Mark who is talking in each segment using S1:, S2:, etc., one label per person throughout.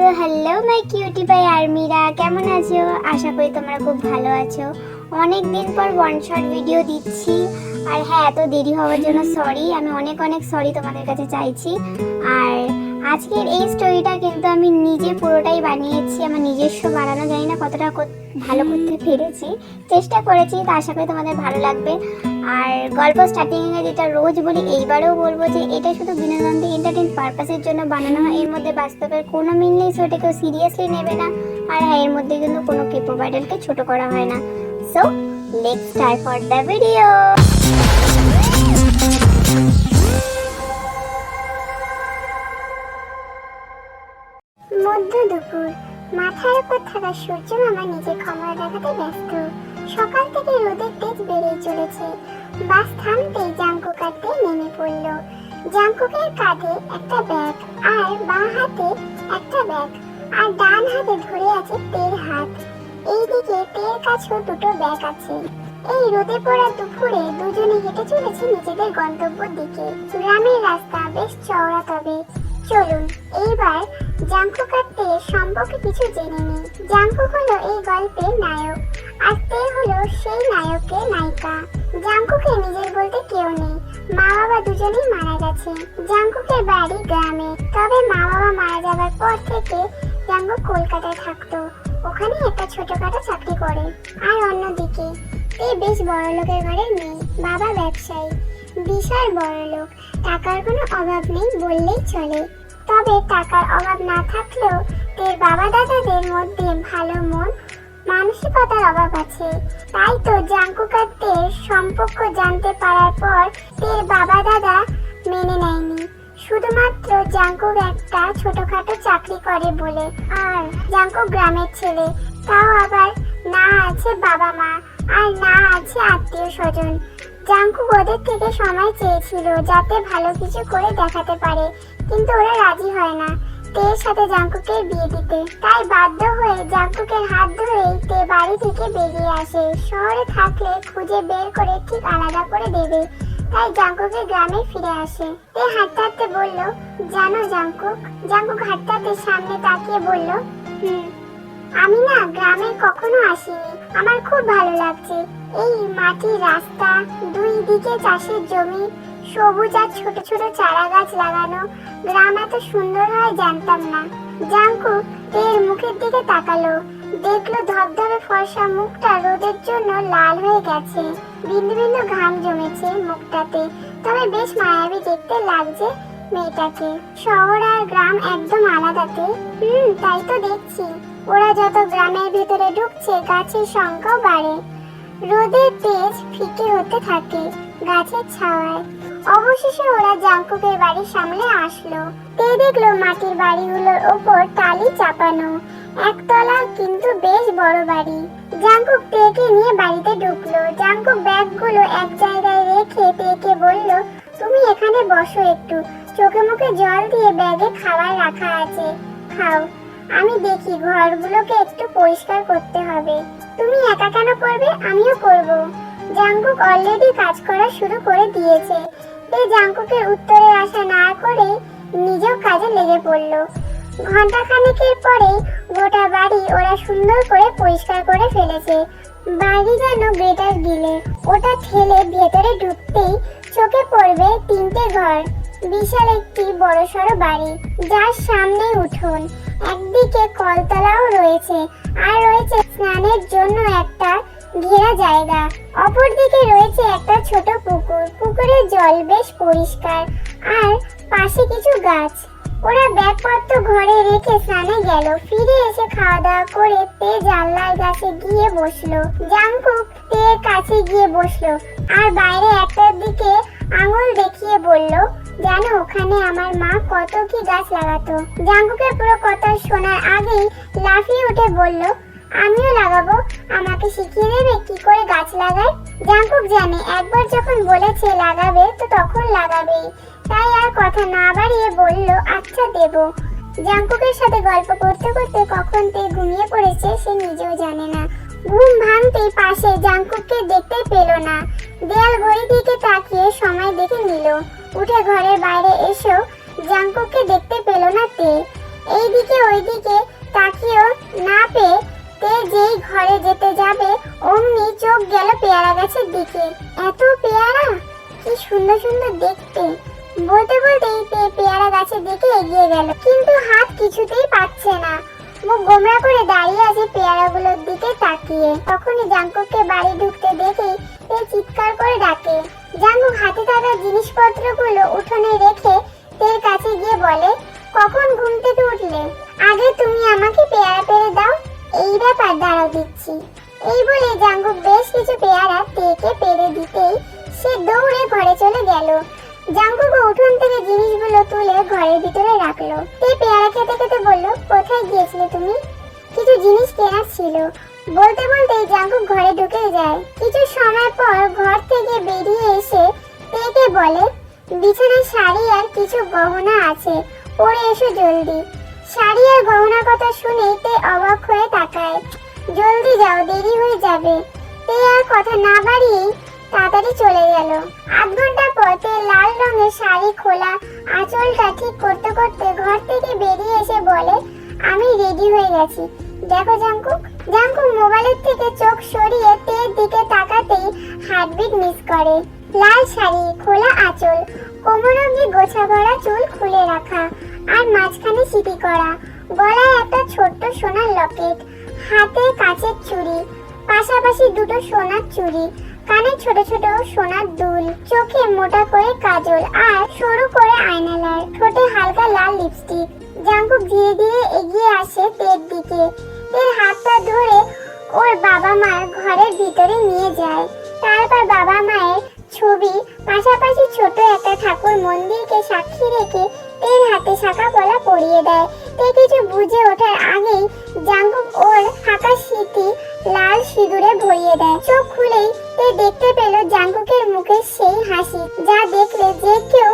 S1: So hello my cutie by আর্মিরা কেমন আছো? আশা করি তোমরা খুব ভালো আছো। অনেক দিন পর ওয়ান শট ভিডিও দিচ্ছি। আর হ্যাঁ এত দেরি হওয়ার জন্য সরি আমি অনেক অনেক সরি তোমাদের কাছে চাইছি। আর আজকের এই স্টোরিটা কিন্তু আমি নিজে পুরোটাই বানিয়েছি। আমার নিজস্ব বানানো, জানি না কতটা ভালো করতে পেরেছি। চেষ্টা করেছি, তা আশা করি তোমাদের ভালো লাগবে। আর গল্প স্টার্টিংয়ে যেটা রোজ বলি, এইবারেও বলব যে এটা শুধু বিনোদন দিয়ে এন্টারটেন পারপাসের জন্য বানানো হয়, এর মধ্যে বাস্তবের কোনো মিল নেই সো এটা কেউ সিরিয়াসলি নেবে না। আর হ্যাঁ এর মধ্যে কিন্তু কোনো কেপো আইডলকে ছোট করা হয় না। So let's start for the video মধ্য দুপুর, মাথার উপর থাকা সূর্য মামা নিজের ক্ষমতা দেখাতে ব্যস্ত। সকাল থেকে রোদের তেজ বেড়েই চলেছে। বাস থামতেই জাঙ্কু কাটতে নেমে পড়ল। জাঙ্কুকের কাঁধে একটা ব্যাগ আর বাঁ হাতে একটা ব্যাগ আর ডান হাতে ধরে আছে তের হাত। এইদিকে তের কাছেও দুটো ব্যাগ আছে। এই রোদে পড়া দুপুরে দুজনে হেঁটে চলেছে নিজেদের গন্তব্যের দিকে। গ্রামের রাস্তা বেশ চওড়া তবে। চলুন, এইবার জাঙ্কু কাটতে সম্পর্কে কিছু জেনে নিই। জাঙ্কু হলো এই গল্পের নায়ক, আর তে হলো সেই নায়কের নায়িকা। জাঙ্কুকে নিজের বলতে কেউ নেই মা বাবা দুজনেই মারা গেছে। জাঙ্কুকের বাড়ি গ্রামে, তবে মা বাবা মারা যাবার পর থেকে জাঙ্কু কলকাতায় থাকতো। ওখানে একটা ছোটখাটো চাকরি করে, আর অন্যদিকে, তে বেশ বড় লোকের ঘরের মেয়ে বাবা ব্যবসায়ী। বিশাল বড় লোক টাকার কোনো অভাব নেই বললেই চলে। তবে টাকার অভাব না থাকলেও তের বাবা দাদাদের মধ্যে ভালো মন, মানসিকতার অভাব আছে। তাই তো জাঙ্কুকারদের সম্পর্ক জানতে পারার পর তের বাবা দাদা মেনে নেয়নি। শুধুমাত্র জাঙ্কুক একটা ছোটখাটো চাকরি করে বলে, আর জাঙ্কুক গ্রামের ছেলে। তাও আবার না আছে বাবা মা, আর না আছে আত্মীয় স্বজন। জাঙ্কুক ওদের থেকে সময় চেয়েছিল যাতে ভালো কিছু করে দেখাতে পারে, কিন্তু ওরা রাজি হয় না। তের সাথে জাঙ্কুকে বিয়ে দিতে। তাই বাধ্য হয়ে জাঙ্কুকের হাত ধরেই তে বাড়ি থেকে বেরিয়ে আসে। শহরে থাকলে খুঁজে বের করে ঠিক আলাদা করে দেবে। তাই জাঙ্কুকে গ্রামে ফিরে আসে। তে হাঁটতে হাঁটতে বলল, জানো জাঙ্কুক জাঙ্কুক হাঁটতে হাঁটতে সামনে তাকিয়ে বলল, হুম। আমি না গ্রামে কখনো আসিনি। আমার খুব ভালো লাগছে। এই মাটির রাস্তা, দুই দিকে চাষের জমি, সবুজ আর ছোট ছোট চারা গাছ লাগানো। গ্রাম এত সুন্দর হয় জানতাম না। জাঙ্কু এর মুখের দিকে তাকালো। দেখল ধবধবে ফর্সা মুখটা রোদের জন্য লাল হয়ে গেছে। বিন্দু বিন্দু ঘাম জমেছে মুখটাতে। তবে বেশ মায়াবী দেখতে লাগছে মেয়েটাকে। শহর আর গ্রাম একদম আলাদাতে। হুম, তাই তো দেখছি। ওরা যত গ্রামের ভিতরে ঢুকছে, গাছের সংখ্যাও বাড়ে। রোদের তেজ ফিকে হতে থাকে গাছের ছাওয়ায়। অবশেষে ওরা জাঙ্কুকের বাড়ির সামনে আসলো। তে দেখল মাটির বাড়িগুলোর ওপর টালি চাপানো। একতলা কিন্তু বেশ বড় বাড়ি। জাঙ্কুক তেকে নিয়ে বাড়িতে ঢুকলো। জাঙ্কুক ব্যাগগুলো এক জায়গায় রেখে তেকে বলল, তুমি এখানে বসো একটু। চোখে মুখে জল দিয়ে ব্যাগে খাবার রাখা আছে। খাও। আমি দেখি ঘরগুলোকে একটু পরিষ্কার করতে হবে। তুমি একা কেন করবে? আমিও করব। জাঙ্কুক অলরেডি কাজ করা শুরু করে দিয়েছে। এই জাঙ্কুকের উত্তরে আশা না করে নিজেও কাজে লেগে পড়ল। ঘণ্টা খানেকের পরে গোটা বাড়ি ওরা সুন্দর করে পরিষ্কার করে ফেলেছে। বাড়ি যেন গ্রেটার গিলে। ওটা ঠেলে ভেতরে ঢুকতেই চোখে পড়বে তিনটে ঘর। বিশাল একটি বড়সড় বাড়ি, যার সামনে উঠোন। একদিকে কলতলাও রয়েছে, আর রয়েছে স্নানের জন্য একটা ঘেরা জায়গা। অপরদিকে রয়েছে একটা ছোট পুকুর। পুকুরের জল বেশ পরিষ্কার, আর পাশে কিছু গাছ। ওরা ব্যাগপত্র ঘরে রেখে স্নানে গেল। ফিরে এসে খাওয়া দাওয়া করে তে জানলার কাছে গিয়ে বসল। জাঙ্কুক তে কাছে গিয়ে বসল। আর বাইরে একটার দিকে আঙুল দেখিয়ে বলল জানো, ওখানে আমার মা কত কি গাছ লাগাতো। জাঙ্কুকের পুরো কথা শোনার আগেই লাফিয়ে উঠে বলল, আমিও লাগাবো, আমাকে শিখিয়ে দেবে কি করে গাছ লাগায়? জাঙ্কুক জানে, একবার যখন বলেছে লাগাবে, তো তখন লাগাবেই। তাই আর কথা না বাড়িয়ে বলল আচ্ছা দেব। জাঙ্কুকের সাথে গল্প করতে করতে কখন তে ঘুমিয়ে পড়েছে, সে নিজেও জানে না। ঘুম ভাঙতেই পাশে জাঙ্কুককে দেখতে পেল না। দেয়াল ঘড়ি দিকে তাকিয়ে সময় দেখে নিল। উঠে ঘরের বাইরে এসেও জাঙ্কুককে দেখতে পেল না তে। এইদিকে ওইদিকে তাকিয়েও না পেয়ে তে যেই ঘরে যেতে যাবে, অমনি চোখ গেল পেয়ারা গাছের দিকে। এত পেয়ারা? কি সুন্দর সুন্দর দেখতে। বলতে বলতেই তে পেয়ারা গাছের দিকে এগিয়ে গেল। কিন্তু হাত কিছুতেই পাচ্ছে না। মুখ গোমরা করে দাঁড়িয়ে আছে পেয়ারাগুলোর দিকে তাকিয়ে। তখনই জাঙ্কুককে বাড়ি ঢুকতে দেখেই তে চিৎকার করে ডাকে। জাঙ্কুক হাতে থাকা জিনিসপত্রগুলো উঠোনে রেখে তের কাছে গিয়ে বলে, কখন ঘুম থেকে উঠলে? আগে তুমি আমাকে পেয়ারা পেরে দাও। এই ব্যাপার দাঁড়াও দিচ্ছি। এই বলে জাঙ্গুক বেশ কিছু পেয়ারা তেকে পেরে দিতেই সে দৌড়ে ঘরে চলে গেল। জাঙ্গুক উঠোন থেকে জিনিসগুলো তুলে ঘরের ভিতরে রাখল। তে পেয়ারা খেতে খেতে বলল, কোথায় গিয়েছিলে তুমি? কিছু জিনিস কেনার ছিল। বলতে বলতে জাঙ্গুক ঘরে ঢুকে যায়। কিছু সময় পর ঘর থেকে বেরিয়ে এসে তেকে বলে, বিছানায় শাড়ি আর কিছু গহনা আছে, পরে এসো জলদি। শাড়ি আর গহনার কথা শুনে তে অবাক হয়ে তাকায়। জলদি যাও, দেরি হয়ে যাবে। তে আর কথা না বাড়িয়েই তাড়াতাড়ি চলে গেল। আধ ঘণ্টা পর তে লাল রঙের শাড়ি খোলা আঁচলটা ঠিক করতে করতে ঘর থেকে বেরিয়ে এসে বলে, আমি রেডি হয়ে গেছি। দেখো জাঙ্কুক জাঙ্কুক মোবাইলের থেকে চোখ সরিয়ে তের দিকে তাকাতেই হার্টবিট মিস করে। লাল শাড়ি খোলা আঁচল কোমর অবধি গোছা ভরা চুল খুলে রাখা, আর মাঝখানে সিটি করা। গলায় একটা ছোট্ট সোনার লকেট, হাতে কাচের চুড়ি, পাশাপাশি দুটো সোনার চুড়ি, কানে ছোট ছোট সোনার দুল, চোখে মোটা করে কাজল, আর সরু করে আয়নালার ঠোঁটে হালকা লাল লিপস্টিক। জাঙ্কুক ধীরে ধীরে এগিয়ে আসে তের দিকে। তের হাতটা ধরে ওর বাবা মার ঘরের ভিতরে নিয়ে যায়। তারপর বাবা মায়ের ছবি। পাশাপাশি ছোট একটা ঠাকুর মন্দিরকে সাক্ষী রেখে তের হাতে শাখা পলা পরিয়ে দেয়। তে কিছু বুঝে ওঠার আগেই জাঙ্কুক ওর ফাঁকা স্মৃতি লাল সিঁদুরে ভরিয়ে দেয়। চোখ খুলেই তে দেখতে পেল জাঙ্কুকের মুখে সেই হাসি, যা দেখলে যে কেউ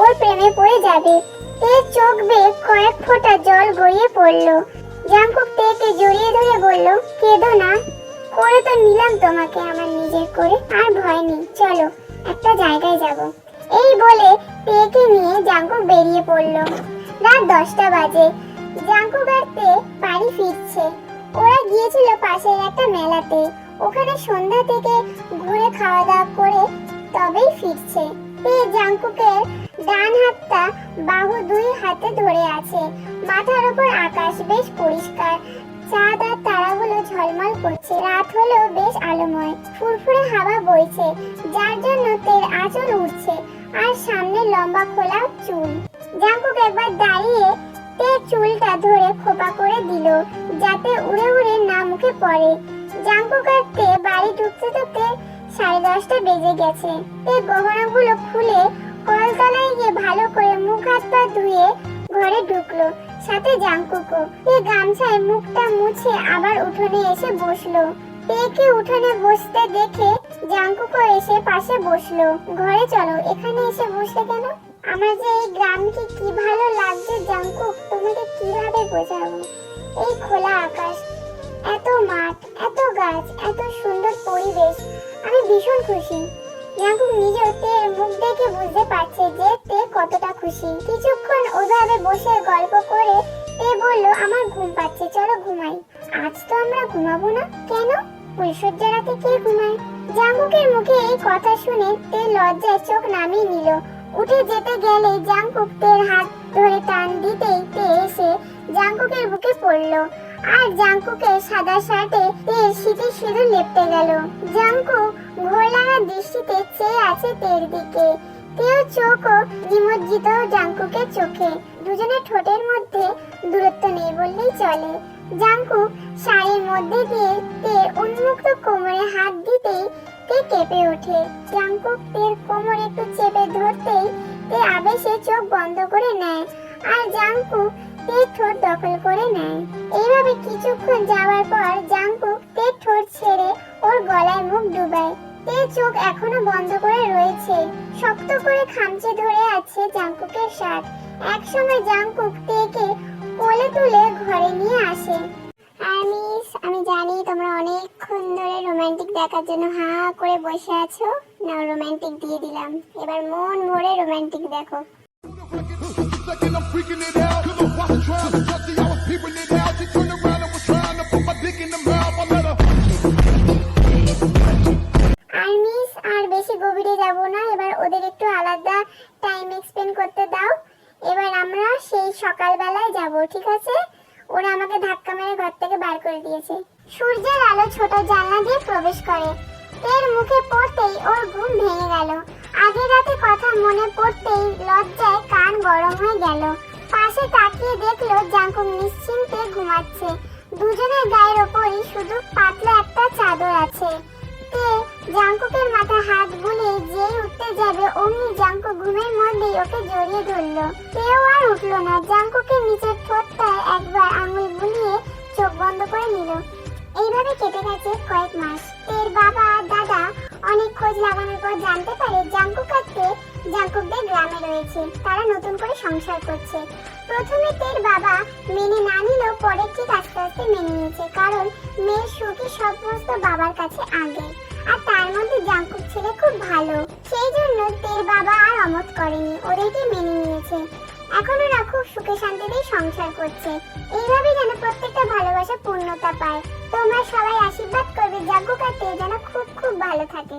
S1: ওর প্রেমে পড়ে যাবে। তে চোখ বেয়ে কয়েক ফোঁটা জল গড়িয়ে পড়ল। জাঙ্কুক তেকে জড়িয়ে ধরে বলল, কেঁদো না, করে তো নিলাম তোমাকে, আমার নিজের করে আর ভয় নেই। চলো। একটা জায়গায় যাব। এই বলে তেকে নিয়ে জাঙ্কুক বেরিয়ে পড়ল। রাত দশটা বাজে। জাঙ্কুক আর তে বাড়ি ফিরছে। ওরা গিয়েছিল পাশের একটা মেলাতে। ওখানে সন্ধ্যা থেকে ঘুরে খাওয়া দাওয়া করে তবেই ফিরছে। তে জাঙ্কুকের ডান হাতটা বাহু দুই হাতে ধরে আছে। মাথার উপর আকাশ বেশ পরিষ্কার। চাঁদ আর তারাগুলো ঝলমল করছে। রাত হলেও বেশ আলোময়। ফুরফুরে হাওয়া বইছে। আঁচল উঠছে আর সামনে লম্বা খোলা চুল। জাঙ্কুক একবার দাঁড়িয়ে তে চুলটা ধরে খোপা করে দিল, যাতে উড়ে উড়ে না মুখে পড়ে। জাঙ্কুক আর তে বাড়ি ঢুকতে ঢুকতে সাড়ে দশটা বেজে গেছে। তে গহনাগুলো খুলে কলতলায় গিয়ে ভালো করে মুখ হাত পা ধুয়ে ঘরে ঢুকলো, সাথে জাঙ্কুকও। তে গামছায় মুখটা মুছে আবার উঠোনে এসে বসল। তেকে উঠোনে বসতে দেখে জাঙ্কুকও এসে পাশে বসল। ঘরে চলো, এখানে এসে বসলে কেন? আমার যে এই গ্রামকে কি ভালো লাগছে জাঙ্কুক তোমাকে কীভাবে বোঝাবো? এই খোলা আকাশ, এত মাঠ, এত গাছ, এত সুন্দর পরিবেশ, আমি ভীষণ খুশি। জাঙ্কুক নিজেও তের মুখ দেখে বুঝতে পারছে যে তে কতটা খুশি। কিছুক্ষণ ওভাবে বসে গল্প করে, তে বলল, আমার ঘুম পাচ্ছে, চলো ঘুমাই। আজ তো আমরা ঘুমাবো না, কেন? ফুলসজ্জা রাতে কে ঘুমায়? জাঙ্কুকের মুখে এই কথা শুনে তে লজ্জায় চোখ নামিয়ে নিল। উঠে যেতে গেলে জাঙ্কুক তের হাত ধরে টান দিতেই তে এসে জাঙ্কুকের বুকে পড়ল। আর জাঙ্কুকের সাদা শার্টে তের শীতে সিঁদুর লেপটে গেল। জাঙ্কুক ঘোর দৃষ্টিতে চেয়ে আছে তের দিকে। তেও চোখও নিমজ্জিত জাঙ্কুকের চোখে। দুজনের ঠোঁটের মধ্যে দূরত্ব নেই বললেই চলে। জাঙ্কুক শাড়ির মধ্যে দিয়ে তে উন্মুক্ত কোমরে হাত দিতেই তে কেঁপে ওঠে। জাঙ্কুক তের কোমর একটু চেপে ধরতেই তে আবেশে চোখ বন্ধ করে নেয় আর জাঙ্কুক তে ঠোঁট দখল করে নেয়। এইভাবে কিছুক্ষণ যাওয়ার পর জাঙ্কুক তে ঠোঁট ছেড়ে ওর গলায় মুখ ডুবায়। তে চোখ এখনও বন্ধ করে রয়েছে। শক্ত করে খামচে ধরে আছে জাঙ্কুকের শার্ট। একসময় জাঙ্কুক তেকে কোলে তুলে ঘরে নিয়ে আসে। আমিস আমি জানি তোমরা অনেকক্ষণ ধরে রোমান্টিক দেখার জন্য হা করে বসে আছো। না রোমান্টিক দিয়ে দিলাম। এবার মন ভরে রোমান্টিক দেখো। গেল। পাশে তাকিয়ে দেখল জাঙ্কুক নিশ্চিন্তে ঘুমাচ্ছে। দুজনের গায়ের ওপরই শুধু পাতলা একটা চাদর আছে। তে জাঙ্কুকের মাথায় হাত বুলিয়ে যেই উঠতে যাবে, অমনি জাঙ্কুক ঘুমের মধ্যেই ওকে জড়িয়ে ধরলো। কেউ আর উঠল না। জাঙ্কুকের নিচের ঠোঁটটায় একবার আঙুল বুলিয়ে চোখ বন্ধ করে নিল। এইভাবে কেটে গেছে কয়েক মাস। এর বাবা আর দাদা অনেক খোঁজ লাগানোর পর জানতে জাঙ্কুক তে জাঙ্কুকদের গ্রামে রয়েছে। তারা নতুন করে সংসার করছে। প্রথমে তের বাবা মেনে না নিলেও পরে ঠিক আস্তে আস্তে মেনে নিয়েছে। কারণ মেয়ের সুখী সমস্ত বাবার কাছে আগে। আর তার মধ্যে জাঙ্কুক ছেলে খুব ভালো। সেই জন্য তের বাবা আর অমত করেনি। ওদেরকে মেনে নিয়েছে। এখন ওরা খুব সুখে শান্তিতেই সংসার করছে। এইভাবে যেন প্রত্যেকটা ভালোবাসা পূর্ণতা পায়। তোমরা সবাই আশীর্বাদ করবে জাগ্গুক আর তে যেন খুব খুব ভালো থাকে।